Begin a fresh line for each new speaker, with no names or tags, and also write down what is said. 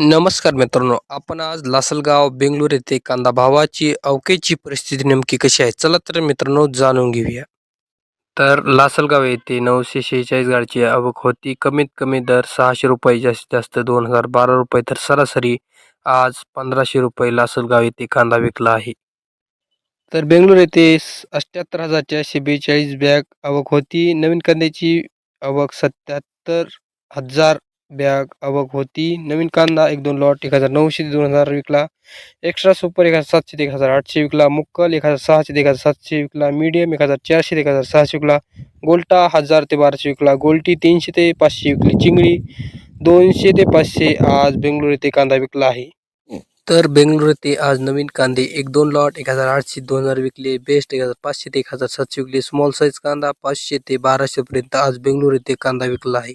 नमस्कार मित्रांनो आपण आज लासलगाव बेंगलोर येथे कांदा भावाची अवकेची परिस्थिती नेमकी कशी आहे? चला तर मित्रांनो जाणून घेऊया. तर लासलगाव येथे नऊशे शेहेचाळीस गाडीची आवक होती. कमीत कमी दर सहाशे रुपये जास्तीत जास्त दोन हजार बारा रुपये. तर सरासरी आज पंधराशे रुपये लासलगाव येथे कांदा विकला आहे. तर बेंगलोर येथे अठ्ठ्याहत्तर हजारच्या चारशे बेचाळीस बॅग आवक होती. नवीन कांद्याची आवक सत्याहत्तर हजार बॅग आवक होती नवीन कांदा एक दोन लॉट एक हजार नऊशे ते दोन हजार विकला एक्स्ट्रा सुपर एक हजार सातशे ते एक हजार आठशे विकला मुक्कल एक हजार सहाशे ते एक हजार सातशे विकला मीडियम एक हजार चारशे ते एक हजार सहाशे विकला गोल्टा हजार ते बाराशे विकला गोल्टी तीनशे ते पाचशे विकली चिंगळी दोनशे ते पाचशे आज बेंगलोर येथे कांदा विकला आहे तर बेंगलोर येथे आज नवीन कांदे एक दोन लॉट एक हजार आठशे दोन हजार विकले बेस्ट एक हजार पाचशे ते एक हजार सातशे विकले स्मॉल साईज कांदा पाचशे ते बाराशेपर्यंत आज बेंगलोर येथे कांदा विकला आहे